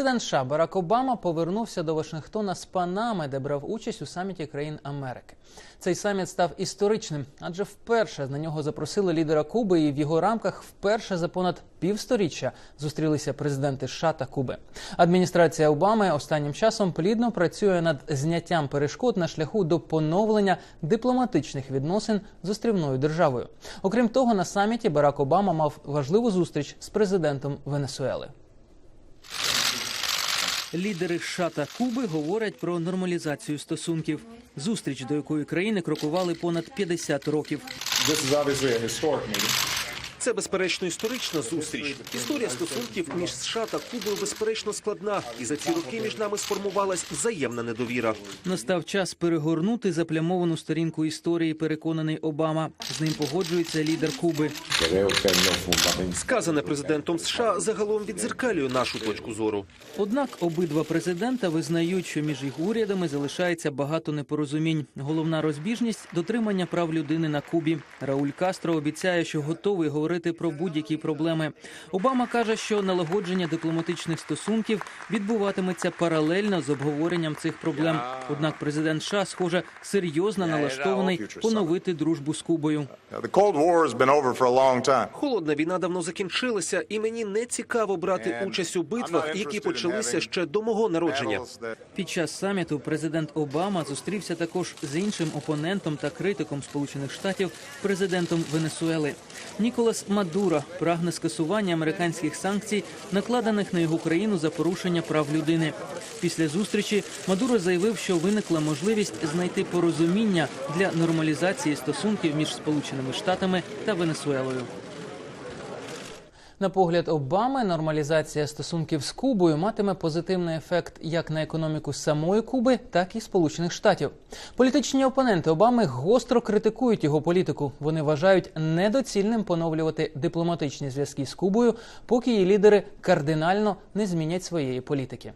Президент США Барак Обама повернувся до Вашингтона з Панами, де брав участь у саміті країн Америки. Цей саміт став історичним, адже вперше на нього запросили лідера Куби, і в його рамках вперше за понад півсторіччя зустрілися президенти США та Куби. Адміністрація Обами останнім часом плідно працює над зняттям перешкод на шляху до поновлення дипломатичних відносин з острівною державою. Окрім того, на саміті Барак Обама мав важливу зустріч з президентом Венесуели. Лідери США та Куби говорять про нормалізацію стосунків. Зустріч, до якої країни крокували понад 50 років. This is obviously a historic meeting. Це безперечно історична зустріч. Історія стосунків між США та Кубою безперечно складна, і за ці роки між нами сформувалась взаємна недовіра. Настав час перегорнути заплямовану сторінку історії. Переконаний Обама. З ним погоджується лідер Куби. Сказане президентом США загалом відзеркалює нашу точку зору. Однак обидва президента визнають, що між їх урядами залишається багато непорозумінь. Головна розбіжність дотримання прав людини на Кубі. Рауль Кастро обіцяє, що готовий говорити про будь-які проблеми. Обама каже, що налагодження дипломатичних стосунків відбуватиметься паралельно з обговоренням цих проблем. Однак президент США, схоже, серйозно налаштований поновити дружбу з Кубою. Холодна війна давно закінчилася, і мені не цікаво брати участь у битвах, які почалися ще до мого народження. Під час саміту президент Обама зустрівся також з іншим опонентом та критиком Сполучених Штатів, президентом Венесуели. Ніколас Мадуро прагне скасування американських санкцій, накладених на його країну за порушення прав людини. Після зустрічі Мадуро заявив, що виникла можливість знайти порозуміння для нормалізації стосунків між Сполученими Штатами та Венесуелою. На погляд Обами, нормалізація стосунків з Кубою матиме позитивний ефект як на економіку самої Куби, так і Сполучених Штатів. Політичні опоненти Обами гостро критикують його політику. Вони вважають недоцільним поновлювати дипломатичні зв'язки з Кубою, поки її лідери кардинально не змінять своєї політики.